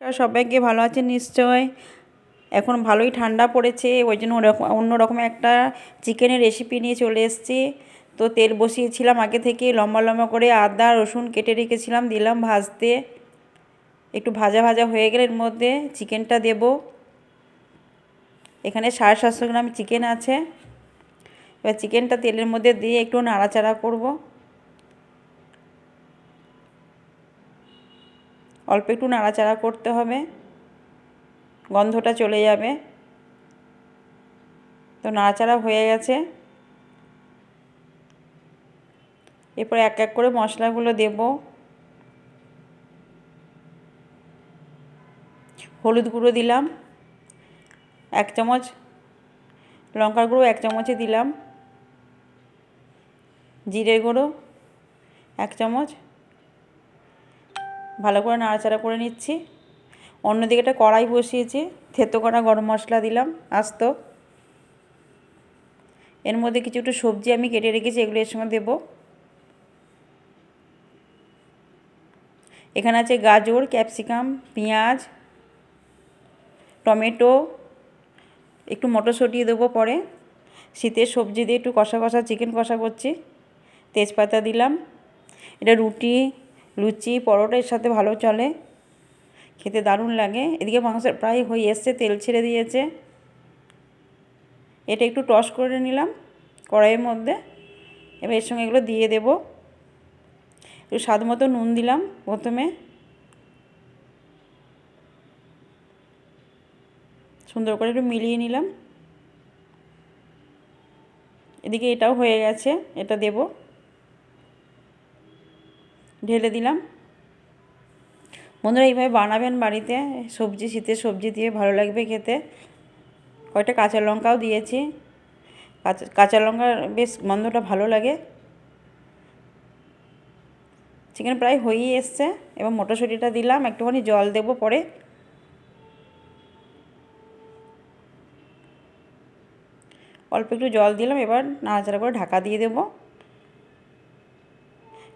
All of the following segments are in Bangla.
সবাইকে ভালো আছেন নিশ্চয়। এখন ভালোই ঠান্ডা পড়েছে, ওই জন্য ওরকম অন্যরকম একটা চিকেনের রেসিপি নিয়ে চলে এসেছি। তো তেল বসিয়েছিলাম আগে থেকে, লম্বা লম্বা করে আদা, রসুন কেটে রেখেছিলাম, দিলাম ভাজতে। একটু ভাজা ভাজা হয়ে গেলে এর মধ্যে চিকেনটা দেব। এখানে সাড়ে সাতশো গ্রাম চিকেন আছে। এবার চিকেনটা তেলের মধ্যে দিয়ে একটু নাড়াচাড়া করব। অল্প একটু নাড়াচাড়া করতে হবে। গন্ধটা চলে যাবে। তো নাড়াচাড়া হয়ে গেছে। এরপর এক এক করে মশলাগুলো দেব। হলুদ গুঁড়ো দিলাম। এক চামচ লঙ্কার গুঁড়ো এক চামচে দিলাম। জিরের গুঁড়ো এক চামচ ভালো করে নাড়াচাড়া করে নিচ্ছি। অন্যদিকে একটা কড়াই বসিয়েছি, থেতো করা গরম মশলা দিলাম, আস্ত। এর মধ্যে কিছু একটু সবজি আমি কেটে রেখেছি, এগুলো এর সময় দেবো। এখানে আছে গাজর, ক্যাপসিকাম, পেঁয়াজ, টমেটো, একটু মটরশুঁটি দেবো পরে। শীতের সবজি দিয়ে একটু কষা কষা, চিকেন কষা করছি। তেজপাতা দিলাম। এটা রুটি লুচি পরোটার সাথে ভালো চলে। খেতে দারুণ লাগে। এদিকে মাংস প্রায় হয়ে এসছে, তেল ছেড়ে দিয়েছে। এটা একটু টস করে নিলাম কড়াইয়ের মধ্যে। এবার এর সঙ্গে এগুলো দিয়ে দেব। একটু স্বাদ মতো নুন দিলাম প্রথমে। সুন্দর করে একটু মিলিয়ে নিলাম। এদিকে এটাও হয়ে গেছে, এটা দেবো। ঢেলে দিলাম। বন্ধুরা, এইভাবে বানাবেন বাড়িতে। সবজি, শীতের সবজি দিয়ে ভালো লাগবে খেতে। কয়টা কাঁচা লঙ্কাও দিয়েছি। কাঁচা কাঁচা লঙ্কার বেশ গন্ধটা ভালো লাগে। চিকেন প্রায় হয়েই এসছে। এবার মটরশুঁটিটা দিলাম। একটুখানি জল দেবো পরে। অল্প একটু জল দিলাম। এবার নাড়াচাড়া করে ঢাকা দিয়ে দেবো।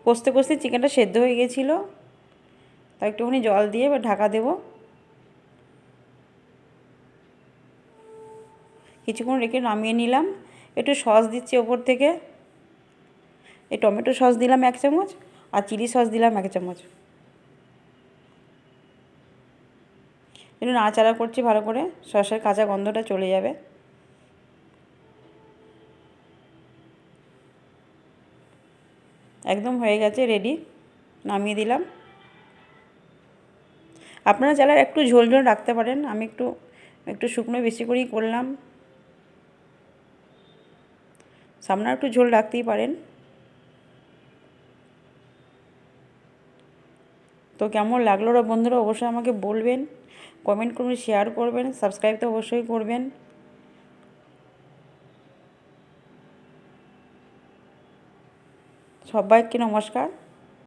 কষতে কষতে চিকেনটা সেদ্ধ হয়ে গেছিল। তাই একটুখানি জল দিয়ে এবার ঢাকা দেব। কিছুক্ষণ রেখে নামিয়ে নিলাম। একটু সস দিচ্ছি ওপর থেকে। এই টমেটো সস দিলাম এক চামচ আর চিলি সস দিলাম এক চামচ। একটু নাড়াচাড়া করছি ভালো করে। সসের কাঁচা গন্ধটা চলে যাবে। একদম হয়ে গেছে রেডি নামিয়ে দিলাম। আপনারা চাইলে একটু ঝোল ঝোল রাখতে পারেন, আমি একটু একটু শুকনো বেশি করেই করলাম। সামনে একটু ঝোল রাখতেই পারেন। তো কেমন লাগল বন্ধুরা, অবশ্যই আমাকে বলবেন। কমেন্ট করবেন শেয়ার করবেন সাবস্ক্রাইব তো অবশ্যই করবেন। সবাইকে নমস্কার।